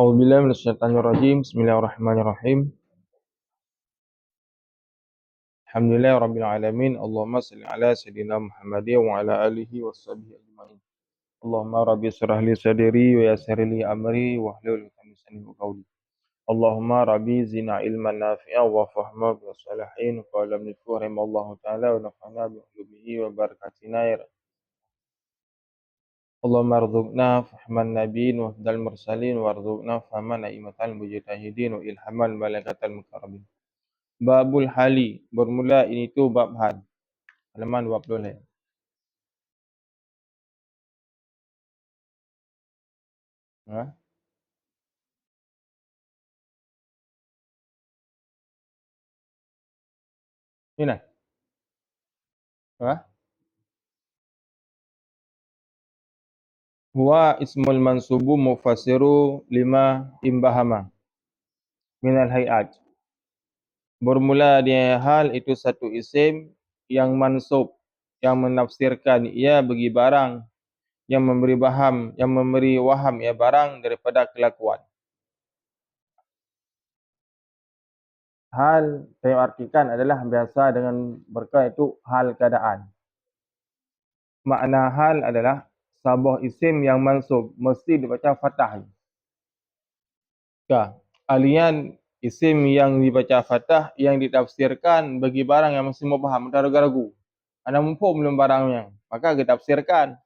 أعوذ بالله من الشيطان الرجيم بسم الله الرحمن الرحيم الحمد لله رب العالمين اللهم صل على سيدنا محمد وعلى آله وصحبه أجمعين اللهم ربي اشرح لي صدري ويسر لي أمري واحلل عقدة من لساني قولي اللهم ربي زدنا علما نافعا وفهما بالصالحين قال ابن رحمه الله تعالى ونفعنا بعلومه وبركاتنا يا رب اللهم ارزقنا فهم النبيين وهدى المرسلين وارزقنا فهم نعمة المجتهدين وإلهام الملائكة المكرمين Babul Hali bermula ini tu bab had. Halaman 20. Ha? Ini. Ha? Huwa ismul mansubu mufassiru lima imbahama minal hayat. Bermula dengan hal itu satu isim yang mansub yang menafsirkan. Ia bagi barang yang memberi baham yang memberi waham ia barang daripada kelakuan. Hal saya artikan adalah biasa dengan berkah itu hal keadaan. Makna hal adalah sabah isim yang mansub mesti dibaca fathah ya alian isim yang dibaca fatah yang ditafsirkan bagi barang yang masih mubham dan ragu-ragu. Anda mumpuk belum barangnya, maka kita tafsirkan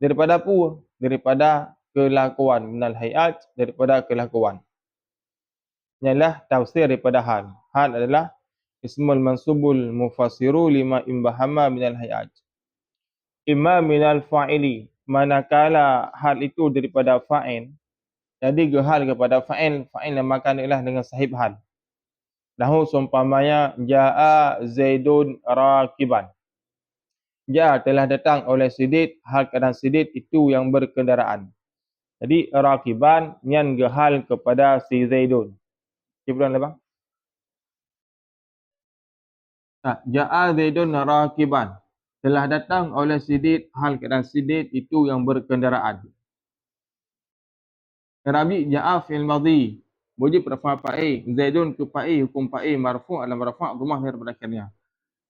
daripada apa? Daripada kelakuan minal hayat daripada kelakuan. Ialah tafsir daripada hal. Hal adalah ismul mansubul mufassiru lima imbahama minal hayat. Imma minal fa'ili manakala hal itu daripada fa'in jadi gehal kepada fa'il, fa'il yang makan ialah dengan sahib hal. Lahu sumpamanya ja'a Zaidun rakiban. Ja telah datang oleh Sidid, hal keadaan Sidid itu yang berkendaraan. Jadi rakiban nyan gehal kepada si Zaidun. Cipuran lebang. Ja'a Zaidun rakiban. Telah datang oleh Sidid, hal keadaan Sidid itu yang berkendaraan. Rabi ja'a fil madhi. Boleh perfa fa'i. Zaidun ke fa'i. Hukum fa'i. Marfu' adalah marfu' rumah daripada akhirnya.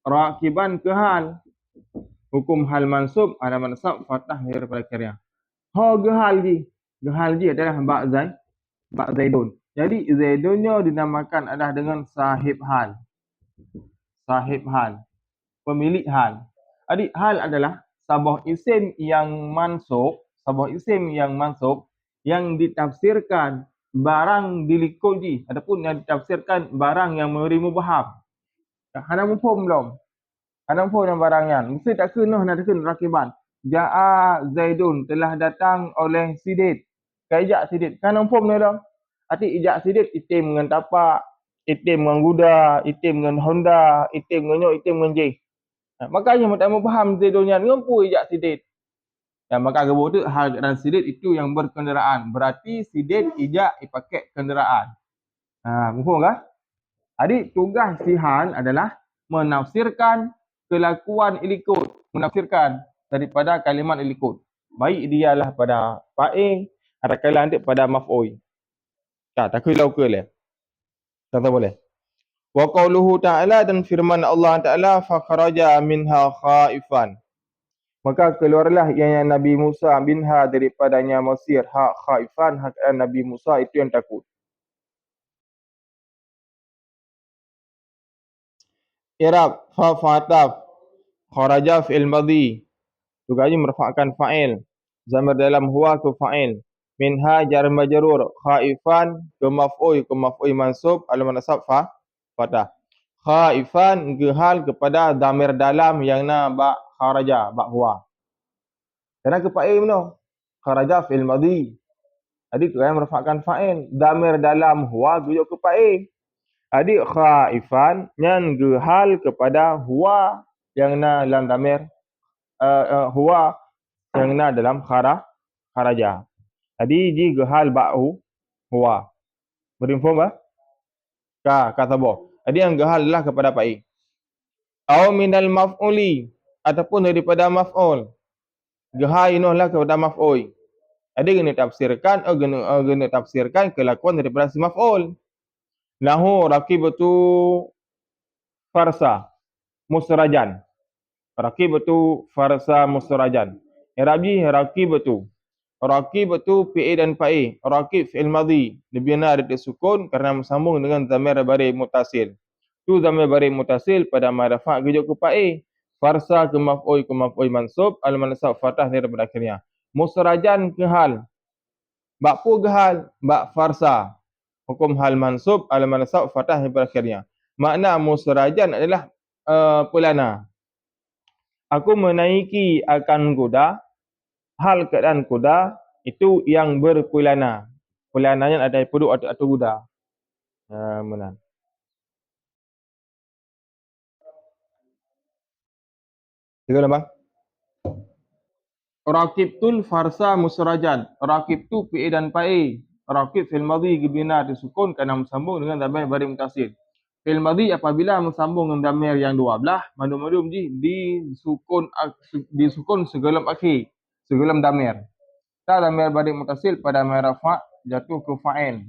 Rakiban ke hal. Hukum hal mansub adalah mansub fatah daripada akhirnya. Ha ke hal ji. Ke hal ji adalah bak Zaid. Bak Zaidun. Jadi Zaidunnya dinamakan adalah dengan sahib hal. Sahib hal. Pemilik hal. Adik hal adalah sabah isim yang mansub. Sabah isim yang mansub yang ditafsirkan barang dilikoji ataupun yang ditafsirkan barang yang memberi mubaham. Hana mufum belum? Hana mufum yang barangnya. Mesti tak kena nak kena rakiban. Ja'a Zaidun telah datang oleh Sidid. Kaijak Sidid. Hana mufum ni dong. Arti ijak Sidid itim dengan tapak, itim dengan kuda, itim dengan Honda, itim dengan nyok, itim dengan J. Makanya tak mau faham Zaidun yang ngompu ijak Sidid. Dan maka gebu tu hal dan sidit itu yang berkenderaan. Berarti sidit ijak dipakai kenderaan. Ha, mufum kah? Adik tugas si hal adalah menafsirkan kelakuan ilikut. Menafsirkan daripada kalimat ilikut. Baik dia lah pada fa'il atau kalau nanti pada maf'ul. Tak, tak kira ke le. Tak tahu boleh. Wa qawluhu ta'ala dan firman Allah Ta'ala fa kharaja minha khaifan. Maka keluarlah yang Nabi Musa bin Ha daripadanya Mesir. Ha khaifan ha Nabi Musa itu yang takut. Irab fa fataf kharaja fi'il madhi. Juga ini merfa'kan fa'il. Zamir dalam huwa ke fa'il. Minha jar majrur khaifan ke maf'ul ke maf'ul mansub al manasab fa fatah. Khaifan gehal kepada damir dalam yang na ba kharaja ba huwa. Kerana ke fa'il mana? Kharaja fil madhi. Jadi tu yang merafakkan fa'il. Damir dalam huwa tujuk ke fa'il. Jadi khaifan nyan gehal kepada huwa yang na dalam damir uh, uh, huwa yang na dalam khara kharaja. Jadi ji gehal ba'u huwa. Berinfo ba? Ka kata bo. Jadi yang gehal lah kepada fa'il. Au minal maf'uli ataupun daripada maf'ul. Gehai inolah kepada maf'ul. Ada kena tafsirkan, oh, kena, oh, kena tafsirkan kelakuan daripada si maf'ul. Nahu rakibatu farsa musrajan. Rakibatu farsa musrajan. Irabi rakibatu. Rakibatu fi'il dan fa'i. Rakib fi'il madhi. Dibina ada sukun kerana bersambung dengan zamir bari mutasil. Tu zamir bari mutasil pada marafa' kejuk ke fa'i. Farsa ke maf'ul ke maf'ul mansub. Al-mansab fatah daripada akhirnya. Musrajan ke hal. Bak pu ke hal. Bak farsa. Hukum hal mansub. Al-mansab fatah daripada akhirnya. Makna musrajan adalah uh, pelana. Aku menaiki akan kuda. Hal keadaan kuda itu yang berpelana. Pelananya ada perut atau, atau kuda. Uh. Tiga lembang. Rakib tul farsa musrajan. Rakib tu fi'il dan fa'i. Rakib fil madhi gibina disukun kerana bersambung dengan damir bari mutasil. Fil madhi apabila bersambung dengan damir yang dua belah, mandum-mandum di disukun disukun segelam akhir, segelam damir. Tak damir bari mutasil pada merafa jatuh ke fa'il.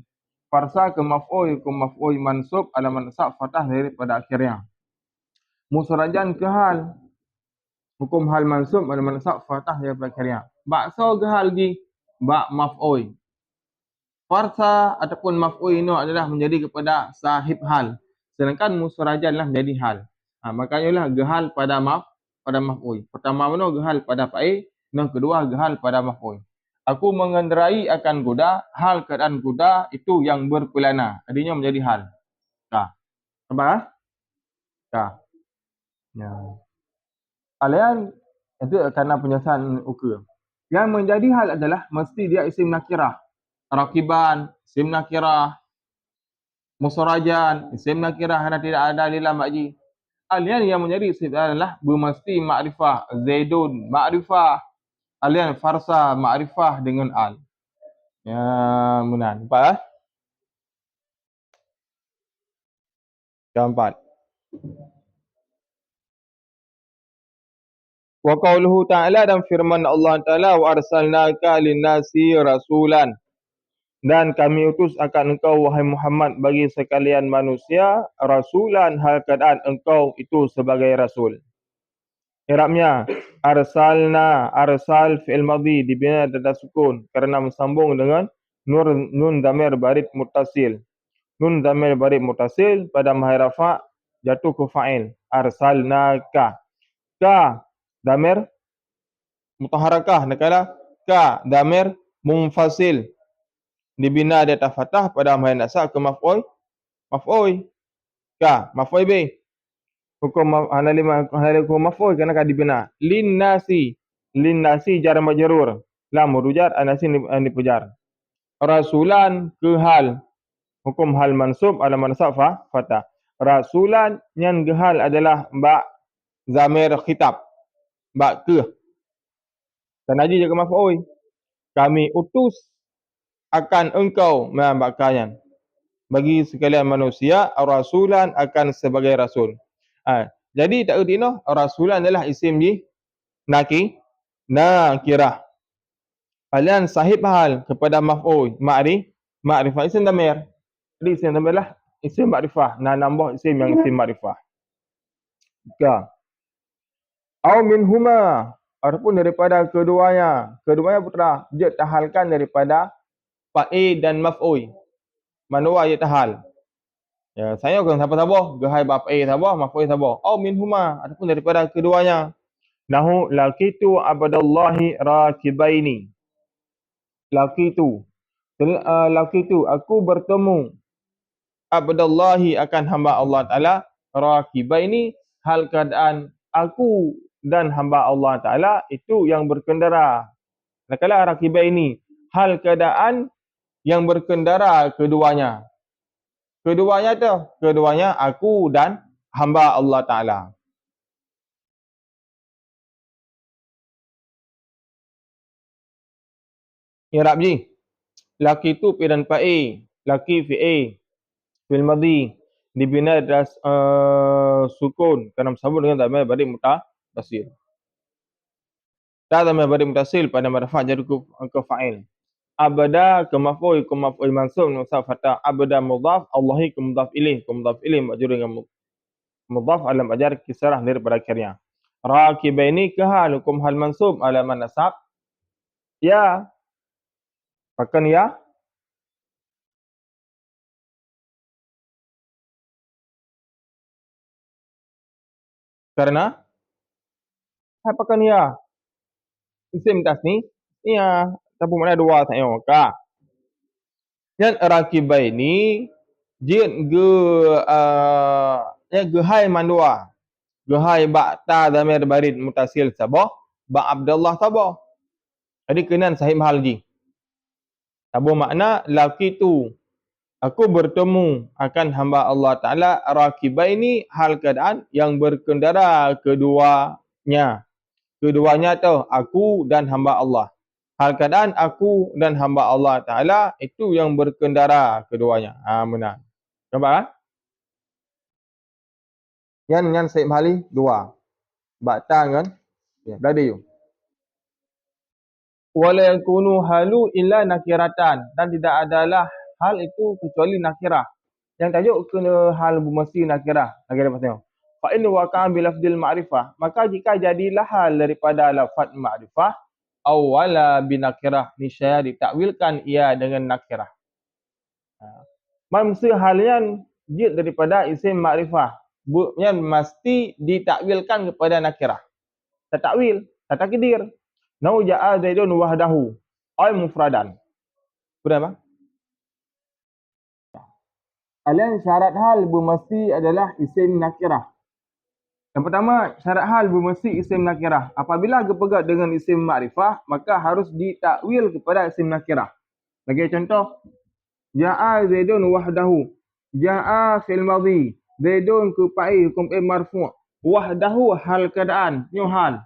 Farsa ke maf'ul ke maf'ul mansub ala mansab fatah daripada akhirnya. Musrajan ke hal hukum hal mansub pada mansab fatah dia berkarya. Bakso ke hal di bak maf'ul. Farsa ataupun maf'ul ini adalah menjadi kepada sahib hal. Sedangkan musrajan lah menjadi hal. Ha, makanya lah gehal pada maf pada maf'ul. Pertama mana gehal pada fa'il, yang kedua gehal pada maf'ul. Aku mengendarai akan kuda, hal keadaan kuda itu yang berpelana. Adanya menjadi hal. Tak. Apa? Tak. Ya. Alian itu kerana penjelasan ukur. Yang menjadi hal adalah mesti dia isim nakirah. Rakiban, isim nakirah. Musarajan, isim nakirah kerana tidak ada di dalam makji. Alian yang menjadi isim adalah bermesti ma'rifah. Zaidun, ma'rifah. Alian farsa, ma'rifah dengan al. Ya, menang. Nampak lah? Keempat. Wa qauluhu ta'ala dan firman Allah Ta'ala wa arsalnaka linnasi rasulan dan kami utus akan engkau wahai Muhammad bagi sekalian manusia rasulan hal keadaan engkau itu sebagai rasul. Irabnya arsalna arsal fi'il madhi dibina dada sukun kerana bersambung dengan nur nun damir barid mutasil. Nun damir barid mutasil pada mahirafa jatuh ke fa'il. Arsalnaka. Ka damir mutaharakah nakala? Ka damir munfasil dibina di atas fathah pada mahal nasab ke maf'ul? Maf'ul. Ka maf'ul be hukum hanali hanali hukum maf'ul kena ka dibina lin nasi. Lin nasi jar majrur. Lam rujar anasi ni pujar rasulan ke hal? Hukum hal mansub ala mansab fa fatah. Rasulan yang gehal adalah ba zamir khitab. Bak ke? Dan haji jaga maf'ul kami utus akan engkau membak kalian. Bagi sekalian manusia rasulan akan sebagai rasul ha. jadi tak erti no rasulan adalah isim di naki nakirah kalian sahib hal kepada maf'ul ma'ri ma'rifah isim damir jadi isim damir lah isim ma'rifah nah nambah isim yang isim ma'rifah ya Au min huma ataupun daripada keduanya. Keduanya putra dia tahalkan daripada fa'il dan maf'ul. Manwa ia tahal. Ya, saya akan siapa-siapa, gahai bab A siapa, maf'ul siapa. Au min huma ataupun daripada keduanya. Nahu laqitu abdallahi rakibaini. Laqitu. Uh, laqitu aku bertemu abdallahi akan hamba Allah Taala rakibaini hal keadaan aku dan hamba Allah Ta'ala itu yang berkendara. Nakala rakibah ini hal keadaan yang berkendara keduanya. Keduanya tu, keduanya aku dan hamba Allah Ta'ala. Ya Rabbi, laki tu pi dan pa'i, laki fi'i, fil madhi, dibina atas uh, sukun, kerana bersambung dengan damai badik mutah, tasil. Tak ada mabadi mutasil pada marfa' jadi ke, ke fa'il. Abada ke maf'ul ke maf'ul mansub nusab fatah abada mudhaf. Allahi ke mudhaf ilaih ke mudhaf ilaih majrur dengan mudhaf alam ajar kisarah daripada akhirnya. Rakibaini ke hal hukum hal mansub? Alaman nasab ya. Akan ya? Karena? Apakan ya? Isim tasni ya tapi mana dua saya ka yan rakibaini jin ge uh, ya ge hai mandua ge hai ta damir barid mutasil sabo ba abdullah sabo jadi kenan sahih hal sabo makna laki tu aku bertemu akan hamba Allah Ta'ala rakibaini hal keadaan yang berkendara keduanya. Keduanya tu aku dan hamba Allah. Hal keadaan aku dan hamba Allah Ta'ala itu yang berkendara keduanya. Ha, benar. Nampak kan? Yang dengan Syed Mahali, dua. Bakta kan? Ya, berada you. Wala yakunu halu illa nakiratan. Dan tidak adalah hal itu kecuali nakirah. Yang tajuk kena hal bermesti nakirah. Lagi dapat tengok. Fa in waqa bi lafdil ma'rifah. Maka jika jadilah hal daripada lafaz ma'rifah awwala bi nakirah niscaya ditakwilkan ia dengan nakirah. Ha. Maksud halnya jid daripada isim ma'rifah. Yang mesti ditakwilkan kepada nakirah. Tatakwil, tatakdir. Nau ja'a zaidun wahdahu. Ay mufradan. Sudah apa? Alian syarat hal bermesti adalah isim nakirah. Yang pertama, syarat hal bermesti isim nakirah. Apabila kepegat dengan isim makrifah, maka harus ditakwil kepada isim nakirah. Bagi contoh, Ja'a Zaidun wahdahu. Ja'a fil madhi. Zaidun kupai hukum im marfu' Wahdahu hal keadaan. Ini hal.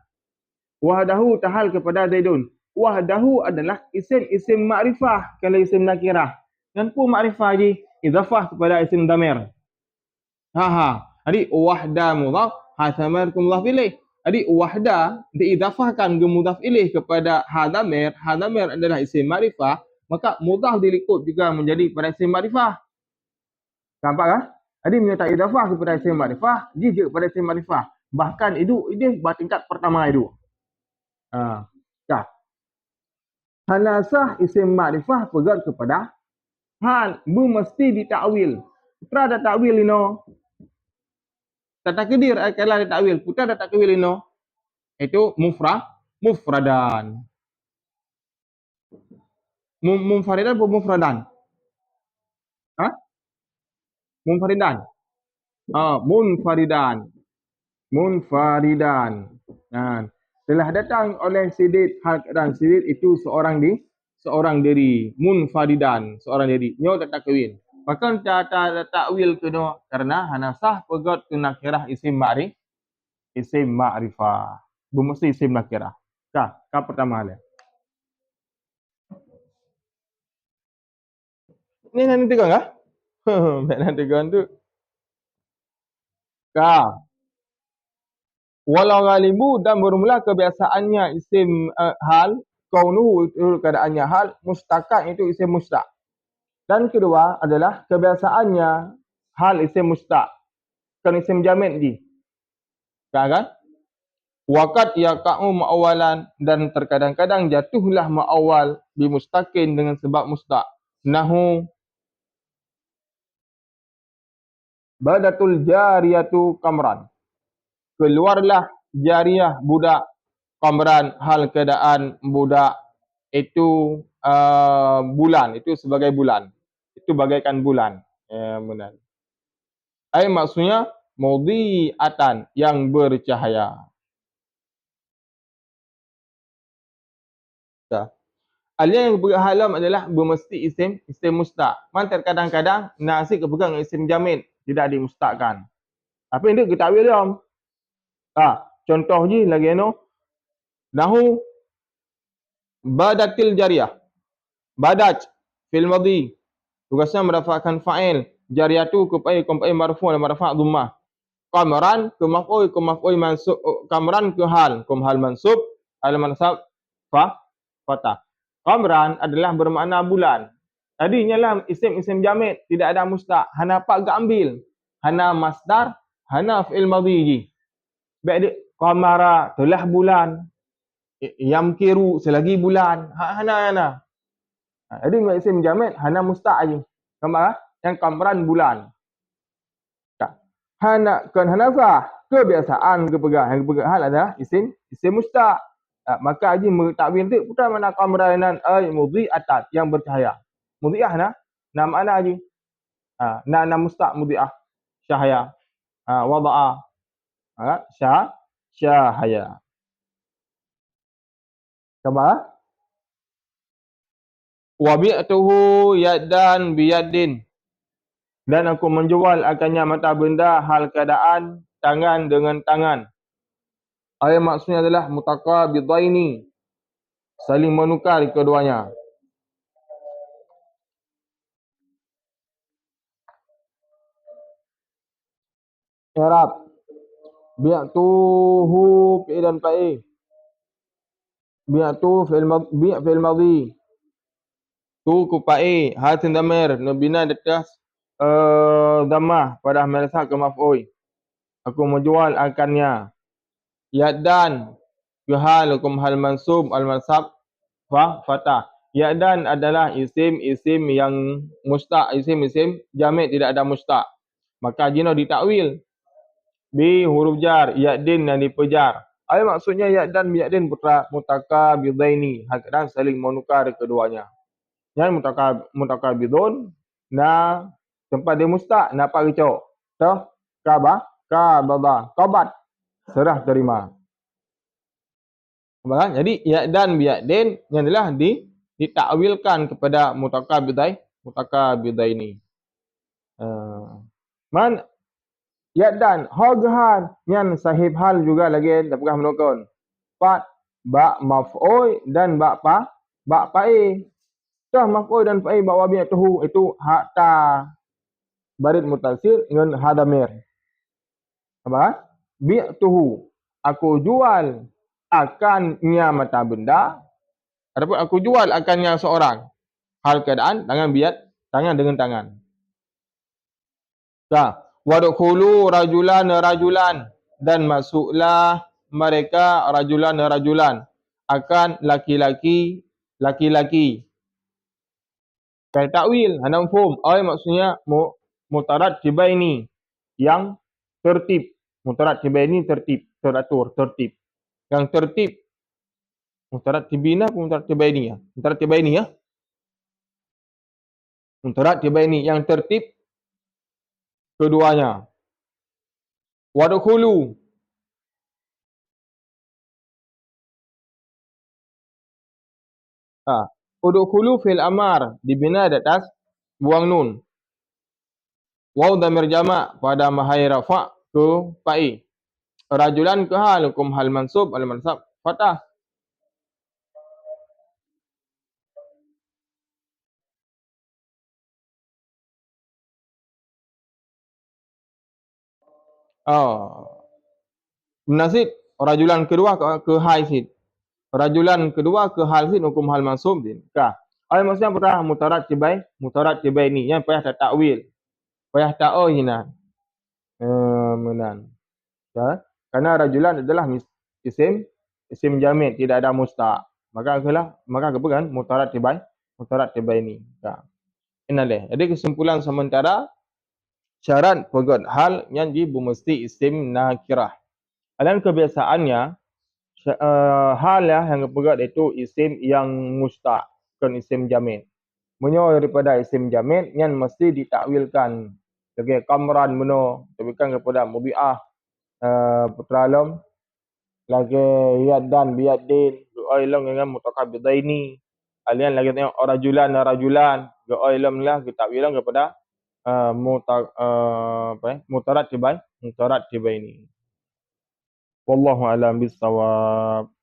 Wahdahu tahal kepada Zaidun. Wahdahu adalah isim-isim makrifah. Kalau isim nakirah. Dan pun makrifah je idafah kepada isim damir. Ha ha. Jadi wahda mudhaf hasamar ke mudhaf. Jadi wahda diidafahkan ke mudhaf ilaih kepada hadamir. Hadamir adalah isim ma'rifah. Maka mudhaf dilikut juga menjadi pada isim ma'rifah. Nampak kan? Jadi menyertai idafah kepada isim ma'rifah. Jika kepada isim ma'rifah. Bahkan itu, ini tingkat pertama itu. Ha. Ya. Hanasah isim ma'rifah pegat kepada hal bu mesti ditakwil. Putra ada takwil ino. Tata kedir kalau ada takwil. Putra ada takwil ino. Itu mufrah, mufradan. Mufaridan atau mufradan? Ha? Munfaridan. Ah, munfaridan. Munfaridan. Nah, telah datang oleh Sidit hal dan Sidit itu seorang di seorang diri munfaridan seorang diri nyo tak takwil maka tak tak takwil kena kerana hanasah pegot ke nakirah isim ma'rif isim ma'rifah. Bermesti isim nakirah ka ka pertama dia. Ni nanti tegang ah? Nak tegang tu. Ka walau galibu dan bermula kebiasaannya isim uh, hal kaunuhu itu keadaannya hal mustaqak itu isim mustaq dan kedua adalah kebiasaannya hal isim mustaq. Kan isim jamid di kan kan? Waqad yaqa'u ma'awalan dan terkadang-kadang jatuhlah ma'awal bi mustaqin dengan sebab mustaq. Nahu. Badatul jariyatu kamran keluarlah jariah budak Kamran hal keadaan budak itu uh, bulan. Itu sebagai bulan itu bagaikan bulan. Ya benar. Ai maksudnya mudhi'atan yang bercahaya. Ya. Alia yang berhalam adalah bermesti isim isim mustaq. Man terkadang-kadang nasi kepegang isim jamin tidak dimustaqkan. Apa ini kita ambil dia? Ah, contoh je lagi no? Nahu badatil jariyah badat fil madhi tugasnya merafa'kan fa'il jariyatu kepada kepada marfu' dan marfa' dhammah kamran ke maf'ul ke maf'ul mansub kamran ke hal ke hal mansub al mansab fa fatah Qamran adalah bermakna bulan. Tadi nyalah isim-isim jamid tidak ada mustaq. Hana pak gak ambil. Hana masdar, hana fi'il madhi dia qamara telah bulan. Yang kiru selagi bulan. Ha, hana hana. Ha, jadi isim jamid hana mustaq aja. Qamara yang qamran bulan. Tak. Hana kan hanafah kebiasaan kepegang. Yang kepegang hal adalah isim isim mustaq. Ha, maka haji mentakwil tu bukan mana qamranan ay mudhi'atat yang bercahaya. Mudhi'ah nah. Nah mana haji? Ha, na na mustaq mudhi'ah. Cahaya. Ha, wada'a. Ha, syah cahaya. Kama? Wa bi'tuhu yadan biyadin. Dan aku menjual akannya mata benda hal keadaan tangan dengan tangan. Ayat maksudnya adalah mutaqabidaini. Saling menukar keduanya. Arab. Bi'tuhu fi dan fa'i. Bi'tu fil madhi. Tu ku fa'i hatin damir nabina detas uh, damah pada merasa ke maf'ul. Aku menjual akannya Ya'dan yuhal hukum hal mansub al mansab fa fatah. Ya'dan adalah isim-isim yang mustaq, isim-isim jamid tidak ada mustaq. Maka jino ditakwil bi huruf jar ya'din dan dipejar. Apa maksudnya ya'dan ya'din putra mutaka bidaini. Hakdan saling menukar keduanya. Yang mutaka mutaka bidun na tempat dia mustaq na apa kecok. Toh kabah kabada qabat serah terima. Faham? Jadi ya dan yang adalah di ditakwilkan kepada mutakabidai mutakabidai ini. Uh, man ya dan hoghan yang sahib hal juga lagi dapat menukun. Pat ba maf'ul dan ba pa ba pa'i. Dah maf'ul dan pa'i ba wabi tuhu itu hatta barid mutasir dengan hadamir. Apa? bi'tuhu aku jual akannya mata benda ataupun aku jual akannya seorang. Hal keadaan tangan biat tangan dengan tangan. Ta wadkhulu rajulan rajulan. Dan masuklah mereka rajulan rajulan. Akan laki-laki laki-laki Kai takwil hanam fum ay maksudnya mu mutarat tibaini yang tertib Mutarat tibaini tertib, teratur, tertib. Yang tertib mutarat tibina atau mutarat tibaini ya? Mutarat tibaini ya. Mutarat tibaini yang tertib keduanya. Wadkhulu Ah, udkhulu fil amar dibina di atas buang nun. Waw damir jama' pada mahai rafa' ke fa'i. Rajulan ke hal hukum hal mansub al mansab fatah. Oh. Menasib rajulan kedua ke, ke sid. Rajulan kedua ke hal sid hukum hal mansub din. Kah. Apa maksudnya pertama mutarat tibai, mutarat tibai ni yang payah tak takwil. Payah tak oh hina. Eh, menan. Ya. Karena rajulan adalah isim isim jamid tidak ada mustaq. Maka apalah? Maka apa kan? Mutarat tibai, mutarat tibai ini. Ya. Ini deh. Jadi kesimpulan sementara syarat pegot hal yang di mesti isim nakirah. Dan kebiasaannya uh, hal ya yang pegot itu isim yang mustaq bukan isim jamid. Menyo daripada isim jamid yang mesti ditakwilkan. Sebagai kamran meno tebikan kepada mubiah uh, putra alam lagi yad dan biad din doailam dengan mutakabidaini. Alian lagi tengok rajulan rajulan doailam lah kita bilang kepada uh, muta uh, apa eh mutarat tibai mutarat tibai ini wallahu alam bisawab